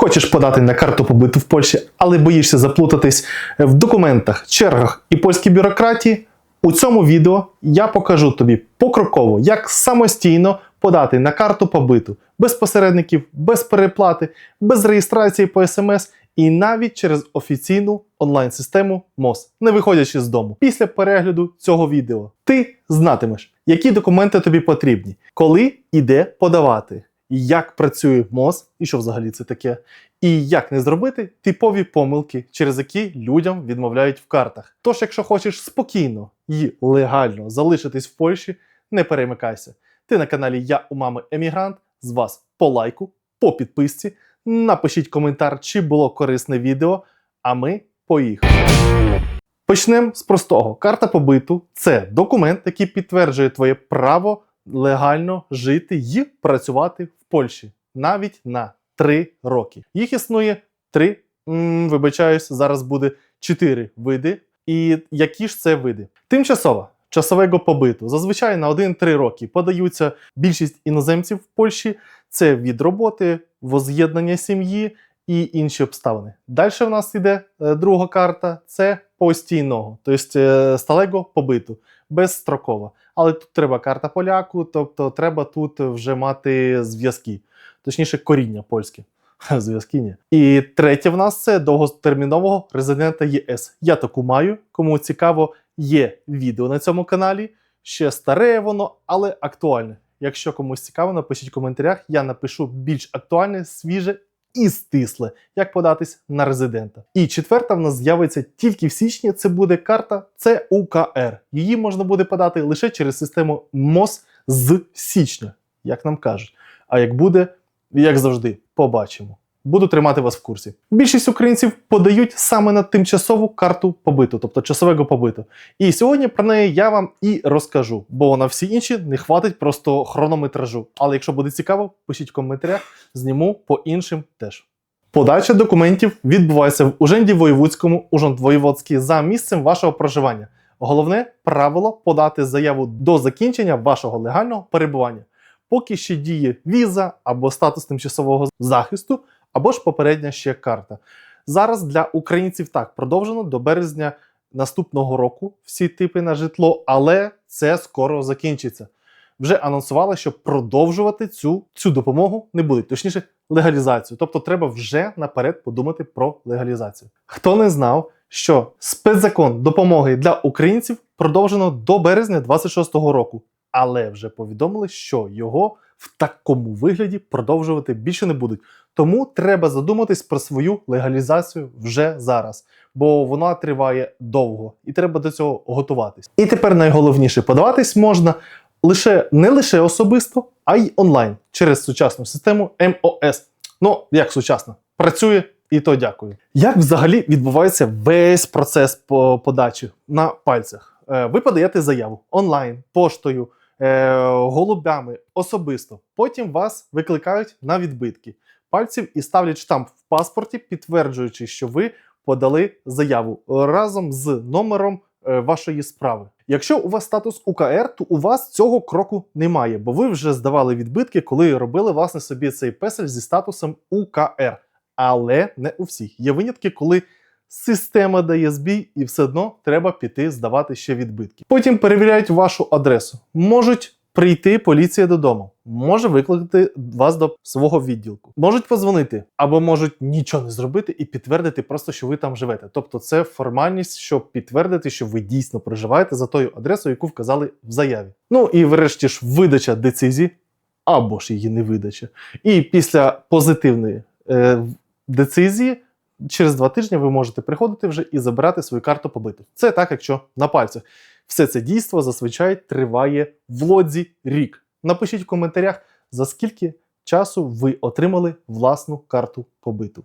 Хочеш подати на карту побиту в Польщі, але боїшся заплутатись в документах, чергах і польській бюрократії? У цьому відео я покажу тобі покроково, як самостійно подати на карту побиту без посередників, без переплати, без реєстрації по смс і навіть через офіційну онлайн-систему МОЗ, не виходячи з дому. Після перегляду цього відео ти знатимеш, які документи тобі потрібні, коли і де подавати, як працює МОЗ і що взагалі це таке, і як не зробити типові помилки, через які людям відмовляють в картах. Тож, якщо хочеш спокійно і легально залишитись в Польщі, не перемикайся. Ти на каналі Я у мами Емігрант. З вас по лайку, по підписці. Напишіть коментар, чи було корисне відео, а ми поїхали. Почнемо з простого. Карта побиту це документ, який підтверджує твоє право легально жити і працювати в Польщі навіть на 3 роки. Їх існує три, м, вибачаюсь, зараз буде 4 види. І які ж це види? Тимчасова. Часового побиту зазвичай на 1-3 роки подаються більшість іноземців в Польщі. Це від роботи, воз'єднання сім'ї і інші обставини. Далі в нас йде е, друга карта це постійного, тобто е, сталego побиту, безстроково. Але тут треба карта поляку, тобто треба тут вже мати зв'язки, точніше, коріння польське. Зв'язки ні. І третє в нас це довготермінового резидента ЄС. Я таку маю. Кому цікаво, є відео на цьому каналі. Ще старе воно, але актуальне. Якщо комусь цікаво, напишіть в коментарях, я напишу більш актуальне, свіже і стисле, як податись на резидента. І четверта в нас з'явиться тільки в січні. Це буде карта ЦУКР. Її можна буде подати лише через систему МОЗ з січня, як нам кажуть. А як буде, як завжди, побачимо. Буду тримати вас в курсі. Більшість українців подають саме на тимчасову карту побиту, тобто часового побиту. І сьогодні про неї я вам і розкажу, бо на всі інші не хватить просто хронометражу. Але якщо буде цікаво, пишіть в коментарях, зніму по іншим теж. Подача документів відбувається в Уженді Воєвудському, Ужанд Воєводський за місцем вашого проживання. Головне правило подати заяву до закінчення вашого легального перебування. Поки ще діє віза або статус тимчасового захисту, або ж попередня ще карта. Зараз для українців так продовжено до березня наступного року всі типи на житло, але це скоро закінчиться. Вже анонсували, що продовжувати цю, цю допомогу не будуть, точніше, легалізацію. Тобто треба вже наперед подумати про легалізацію. Хто не знав, що спецзакон допомоги для українців продовжено до березня 26-го року, але вже повідомили, що його в такому вигляді продовжувати більше не будуть. Тому треба задуматись про свою легалізацію вже зараз, бо вона триває довго і треба до цього готуватись. І тепер найголовніше подаватись можна лише не лише особисто, а й онлайн через сучасну систему МОС. Ну, як сучасна, працює і то дякую. Як взагалі відбувається весь процес по подачі на пальцях? Е, Ви подаєте заяву онлайн, поштою, е, голубями, особисто. Потім вас викликають на відбитки пальців і ставлять штамп в паспорті, підтверджуючи, що ви подали заяву разом з номером е, вашої справи. Якщо у вас статус УКР, то у вас цього кроку немає, бо ви вже здавали відбитки, коли робили власне собі цей песель зі статусом УКР. Але не у всіх. Є винятки, коли система дає збій, і все одно треба піти здавати ще відбитки. Потім перевіряють вашу адресу. Можуть прийти поліція додому, може викликати вас до свого відділку, можуть позвонити або можуть нічого не зробити і підтвердити просто, що ви там живете. Тобто, це формальність, щоб підтвердити, що ви дійсно проживаєте за тою адресою, яку вказали в заяві. Ну і врешті ж видача децизії або ж її не видача. І після позитивної е, децизії. Через два тижні ви можете приходити вже і забирати свою карту побиту. Це так, якщо на пальцях. Все це дійство зазвичай триває в лодзі рік. Напишіть в коментарях, за скільки часу ви отримали власну карту побиту.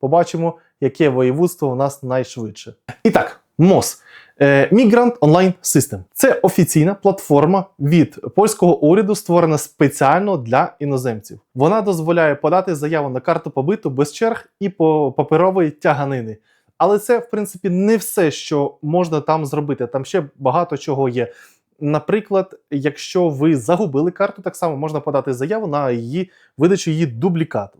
Побачимо, яке воєводство у нас найшвидше. І так, МОЗ. Е, Migrant Online System. Це офіційна платформа від польського уряду, створена спеціально для іноземців. Вона дозволяє подати заяву на карту побиту без черг і по паперової тяганини. Але це, в принципі, не все, що можна там зробити. Там ще багато чого є. Наприклад, якщо ви загубили карту, так само можна подати заяву на її видачу її дублікату.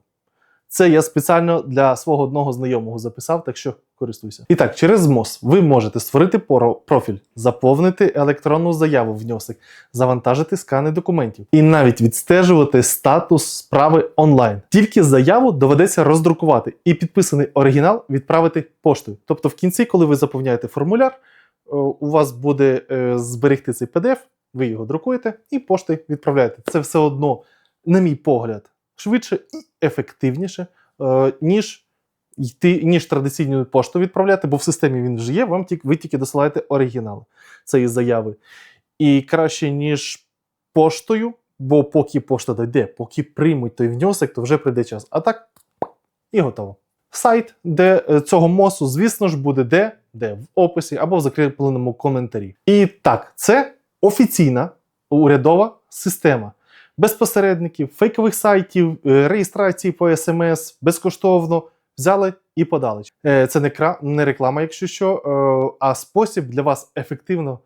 Це я спеціально для свого одного знайомого записав, так що користуйся. І так, через МОЗ ви можете створити профіль, заповнити електронну заяву внесок, завантажити скани документів і навіть відстежувати статус справи онлайн. Тільки заяву доведеться роздрукувати і підписаний оригінал відправити поштою. Тобто, в кінці, коли ви заповняєте формуляр, е, у вас буде е, зберегти цей PDF, ви його друкуєте і поштою відправляєте. Це все одно, на мій погляд, швидше і ефективніше, е, ніж йти, ніж традиційною поштою відправляти, бо в системі він вже є, вам тільки, ви тільки досилаєте оригінал цієї заяви. І краще, ніж поштою, бо поки пошта дойде, поки приймуть той внесок, то вже прийде час. А так і готово. Сайт, де е, цього мосу, звісно ж, буде де, де в описі або в закріпленому коментарі. І так, це офіційна урядова система. Без посередників, фейкових сайтів, е, реєстрації по смс, безкоштовно взяли і подали. Е, Це не, кра... не реклама, якщо що, е, а спосіб для вас ефективно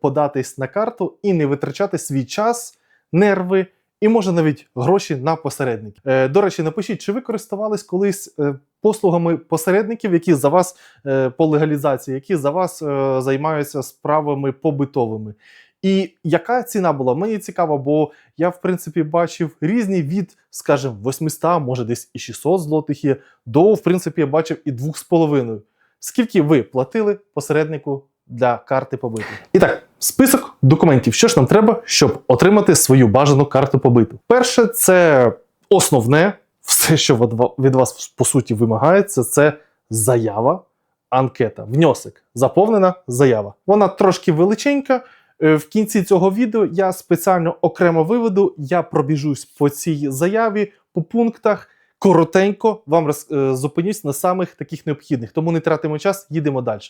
податись на карту і не витрачати свій час, нерви і може навіть гроші на посередників. Е, До речі, напишіть, чи ви користувались колись е, послугами посередників, які за вас е, по легалізації, які за вас е, займаються справами побитовими. І яка ціна була? Мені цікаво, бо я, в принципі, бачив різні від, скажімо, 800, може десь і 600 злотих є, до, в принципі, я бачив і 2,5. Скільки ви платили посереднику для карти побиту? І так, список документів. Що ж нам треба, щоб отримати свою бажану карту побиту? Перше, це основне, все, що від вас по суті вимагається, це заява, анкета, внесок. Заповнена заява. Вона трошки величенька. Е, В кінці цього відео я спеціально окремо виведу, я пробіжусь по цій заяві по пунктах. Коротенько вам роз, е, зупинюсь на самих таких необхідних, тому не тратимо час, їдемо далі.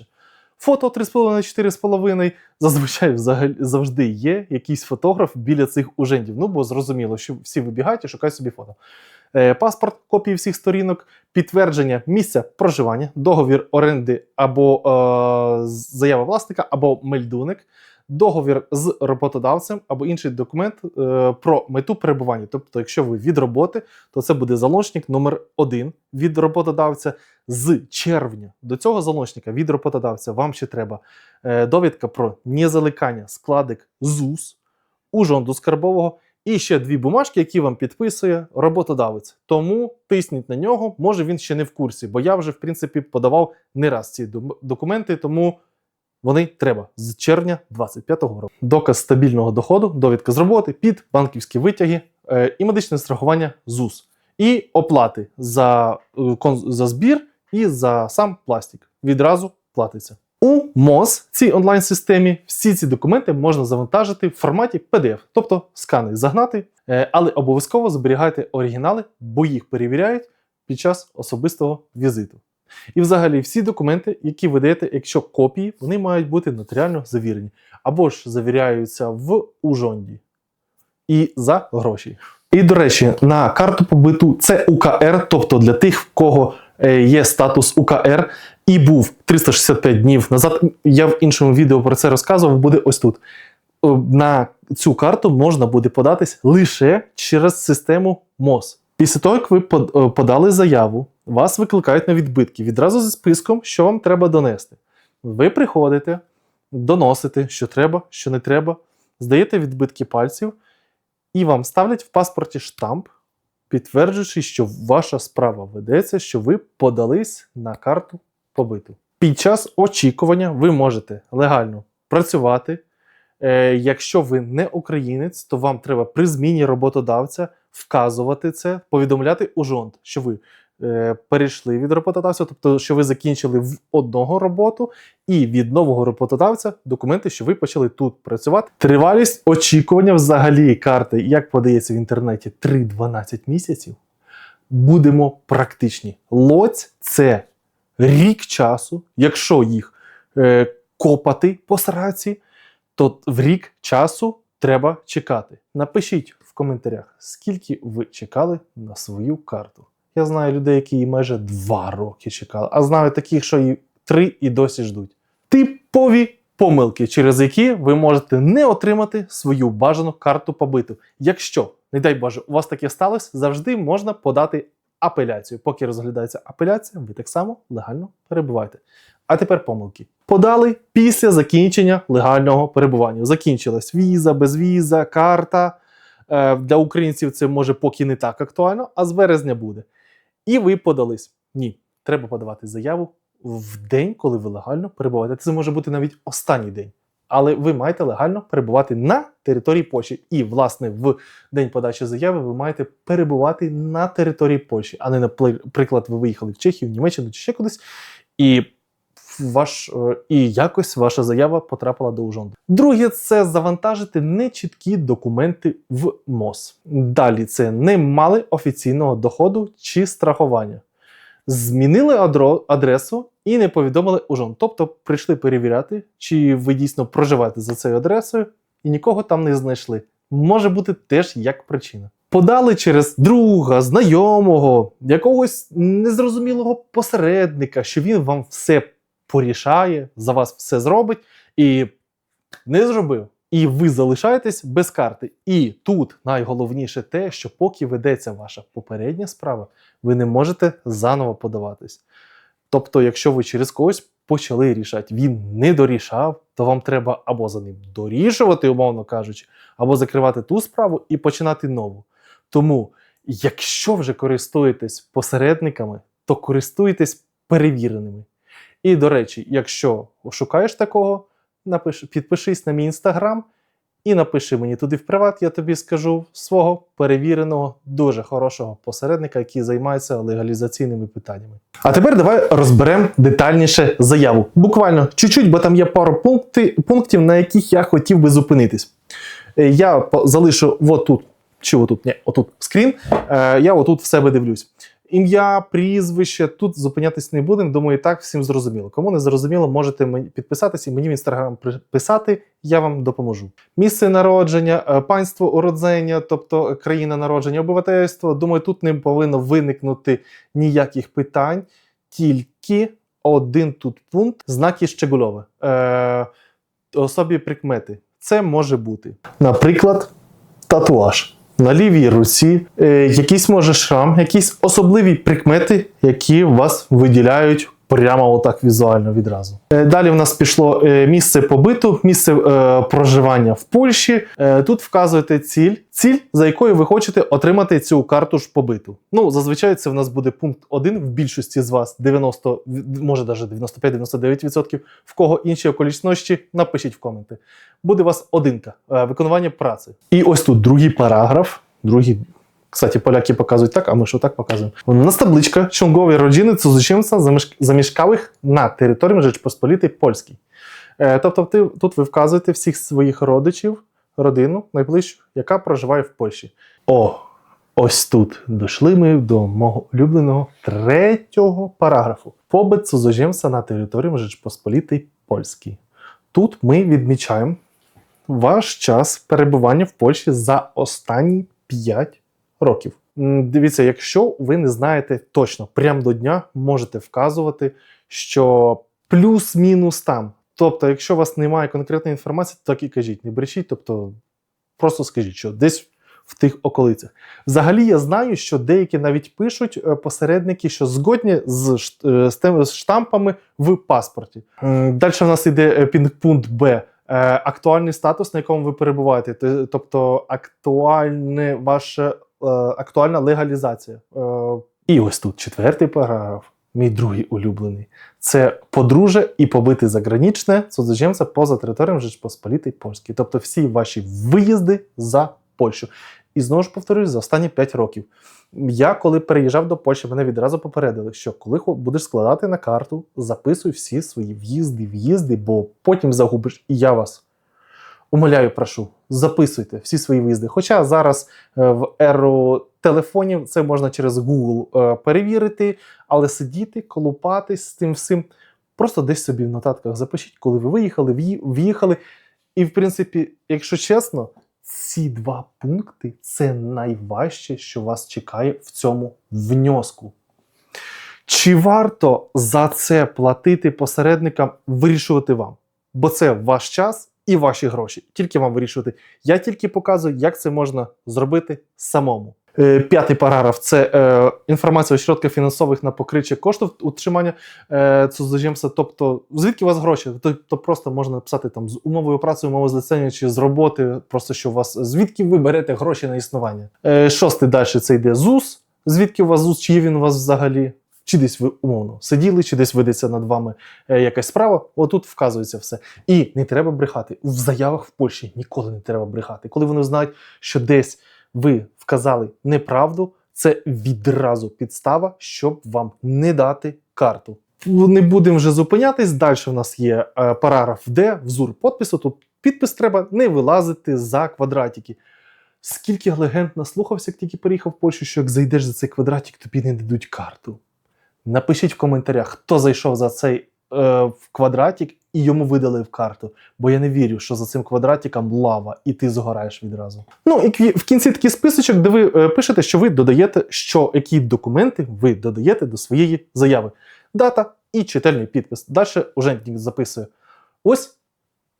Фото 3,5-4,5. Зазвичай взагалі завжди є якийсь фотограф біля цих ужендів. Ну, бо зрозуміло, що всі вибігають і шукають собі фото. Е, паспорт, копії всіх сторінок, підтвердження місця проживання, договір оренди або е, заява власника, або мельдуник, договір з роботодавцем або інший документ е, про мету перебування. Тобто, якщо ви від роботи, то це буде залучник номер один від роботодавця. З червня до цього залучника від роботодавця вам ще треба е, довідка про незаликання складик ЗУС, ужонду скарбового і ще дві бумажки, які вам підписує роботодавець. Тому тисніть на нього, може він ще не в курсі, бо я вже в принципі подавав не раз ці документи, тому вони треба з червня 25-го року. Доказ стабільного доходу, довідка з роботи, під банківські витяги е, і медичне страхування ЗУС. І оплати за, е, за збір і за сам пластик. Відразу платиться. У МОЗ цій онлайн-системі всі ці документи можна завантажити в форматі PDF, тобто скани загнати, е, але обов'язково зберігайте оригінали, бо їх перевіряють під час особистого візиту. І взагалі всі документи, які ви даєте, якщо копії, вони мають бути нотаріально завірені, або ж завіряються в Ужонді і за гроші. І до речі, на карту побиту це УКР, тобто для тих, в кого е, є статус УКР і був 365 днів назад. Я в іншому відео про це розказував, буде ось тут. Е, На цю карту можна буде податись лише через систему МОЗ. Після того, як ви е, подали заяву, вас викликають на відбитки відразу зі списком, що вам треба донести. Ви приходите, доносите, що треба, що не треба, здаєте відбитки пальців, і вам ставлять в паспорті штамп, підтверджуючи, що ваша справа ведеться, що ви подались на карту побиту. Під час очікування ви можете легально працювати. Е, якщо ви не українець, то вам треба при зміні роботодавця вказувати це, повідомляти ужонт, що ви е, перейшли від роботодавця, тобто, що ви закінчили в одного роботу, і від нового роботодавця документи, що ви почали тут працювати. Тривалість очікування взагалі карти, як подається в інтернеті, 3-12 місяців. Будемо практичні. Лоць це рік часу, якщо їх е, копати по сраці, то в рік часу треба чекати. Напишіть в коментарях, скільки ви чекали на свою карту. Я знаю людей, які її майже два роки чекали, а знаю таких, що і три і досі ждуть. Типові помилки, через які ви можете не отримати свою бажану карту побиту. Якщо, не дай Боже, у вас таке сталося, завжди можна подати апеляцію. Поки розглядається апеляція, ви так само легально перебуваєте. А тепер помилки. Подали після закінчення легального перебування. Закінчилась віза, безвіза, карта. Е, Для українців це може поки не так актуально, а з березня буде. І ви подались. Ні, треба подавати заяву в день, коли ви легально перебуваєте. Це може бути навіть останній день. Але ви маєте легально перебувати на території Польщі. І, власне, в день подачі заяви ви маєте перебувати на території Польщі, а не, наприклад, ви виїхали в Чехію, в Німеччину чи ще кудись, і ваш е, і якось ваша заява потрапила до ужонду. Друге, це завантажити нечіткі документи в МОЗ. Далі це не мали офіційного доходу чи страхування. Змінили адресу і не повідомили ужон. Тобто прийшли перевіряти, чи ви дійсно проживаєте за цією адресою, і нікого там не знайшли. Може бути теж як причина. Подали через друга, знайомого, якогось незрозумілого посередника, що він вам все порішає, за вас все зробить, і не зробив. І ви залишаєтесь без карти. І тут найголовніше те, що поки ведеться ваша попередня справа, ви не можете заново подаватись. Тобто, якщо ви через когось почали рішати, він не дорішав, то вам треба або за ним дорішувати, умовно кажучи, або закривати ту справу і починати нову. Тому, якщо вже користуєтесь посередниками, то користуйтесь перевіреними. І, до речі, якщо шукаєш такого, напиш, підпишись на мій інстаграм і напиши мені туди в приват, я тобі скажу свого перевіреного, дуже хорошого посередника, який займається легалізаційними питаннями. А тепер давай розберемо детальніше заяву. Буквально чуть-чуть, бо там є пару пункти, пунктів, на яких я хотів би зупинитись. Е, Я залишу отут, чи отут, ні, отут скрін. Е, Я отут в себе дивлюсь. Ім'я, прізвище, тут зупинятись не будемо. Думаю, так всім зрозуміло. Кому не зрозуміло, можете мені підписатися і мені в інстаграм писати, я вам допоможу. Місце народження, е, панство уродження, тобто країна народження, обивательство. Думаю, тут не повинно виникнути ніяких питань, тільки один тут пункт знаки щегольове. Е, особі прикмети. Це може бути. Наприклад, татуаж. На лівій руці е, якийсь може шрам, якісь особливі прикмети, які вас виділяють прямо отак візуально відразу. Е, далі в нас пішло е, місце побиту, місце е, проживання в Польщі. Тут вказуєте ціль, ціль, за якою ви хочете отримати цю карту ж побиту. Ну, зазвичай це в нас буде пункт 1 в більшості з вас 90, в- може навіть 95-99%. В кого інші околічності, напишіть в коменти. Буде у вас одинка виконування праці. І ось тут другий параграф. Другий, кстати, поляки показують так, а ми що так показуємо. У нас табличка Чонгові родини цудзичинця замішкалих на території Rzeczpospolitej Польській. Е, тобто, тут ви вказуєте всіх своїх родичів, родину найближчу, яка проживає в Польщі. О, ось тут дійшли ми до мого улюбленого третього параграфу. Побит цудзожимця на території Rzeczpospolitej Польській. Тут ми відмічаємо ваш час перебування в Польщі за останні 5 років. Дивіться, якщо ви не знаєте точно, прямо до дня можете вказувати, що плюс-мінус там. Тобто, якщо у вас немає конкретної інформації, так і кажіть, не брешіть, тобто просто скажіть, що десь в тих околицях. Взагалі, я знаю, що деякі навіть пишуть е, посередники, що згодні з, е, з штампами в паспорті. Далі в нас йде е, пункт Б. Актуальний статус, на якому ви перебуваєте, тобто актуальне ваша е, актуальна легалізація. Е, І ось тут четвертий параграф, мій другий улюблений. Це подружжя і побити заграничне цудземця поза територією Rzeczpospolitej Польської. Тобто всі ваші виїзди за Польщу. І знову ж повторюсь, за останні 5 років. Я, коли переїжджав до Польщі, мене відразу попередили, що коли будеш складати на карту, записуй всі свої в'їзди, в'їзди, бо потім загубиш. І я вас умоляю, прошу, записуйте всі свої в'їзди. Хоча зараз е, в еру телефонів це можна через Google е, перевірити, але сидіти, колупатись з тим всім. Просто десь собі в нотатках запишіть, коли ви виїхали, в'їхали. І, в принципі, якщо чесно, ці два пункти це найважче, що вас чекає в цьому вньоску. Чи варто за це платити посередникам, вирішувати вам? Бо це ваш час і ваші гроші. Тільки вам вирішувати. Я тільки показую, як це можна зробити самому. Е, П'ятий параграф це е, інформація у środках фінансових на покриття коштів утримання е, цудземця. Тобто, звідки у вас гроші? Тобто просто можна написати там з умовою праці, умови злицення чи з роботи, просто що у вас звідки ви берете гроші на існування. Е, шостий далі це йде ЗУС. Звідки у вас ЗУС, чи є він у вас взагалі? Чи десь ви умовно сиділи, чи десь ведеться над вами е, якась справа, отут вказується все. І не треба брехати. В заявах в Польщі ніколи не треба брехати. Коли вони знають, що десь ви вказали неправду, це відразу підстава, щоб вам не дати карту. Не будемо вже зупинятись. Далі в нас є е, параграф Д, взур підпису. Тут підпис треба не вилазити за квадратики. Скільки легенд наслухався, як тільки переїхав в Польщу, що як зайдеш за цей квадратик, тобі не дадуть карту. Напишіть в коментарях, хто зайшов за цей е, в квадратик і йому видали в карту. Бо я не вірю, що за цим квадратиком лава, і ти згораєш відразу. Ну і в кінці такий списочок, де ви е, пишете, що ви додаєте, що які документи ви додаєте до своєї заяви. Дата і чительний підпис. Далі ужентник записує. Ось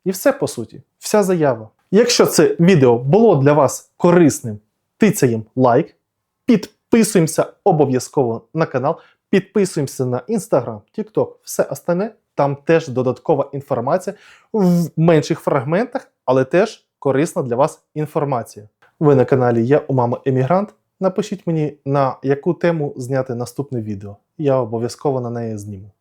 і все по суті. Вся заява. Якщо це відео було для вас корисним, тицяємо лайк, підписуємося обов'язково на канал, підписуємося на Instagram, TikTok, все остальне. Там теж додаткова інформація в менших фрагментах, але теж корисна для вас інформація. Ви на каналі Я у мами Емігрант. Напишіть мені, на яку тему зняти наступне відео. Я обов'язково на неї зніму.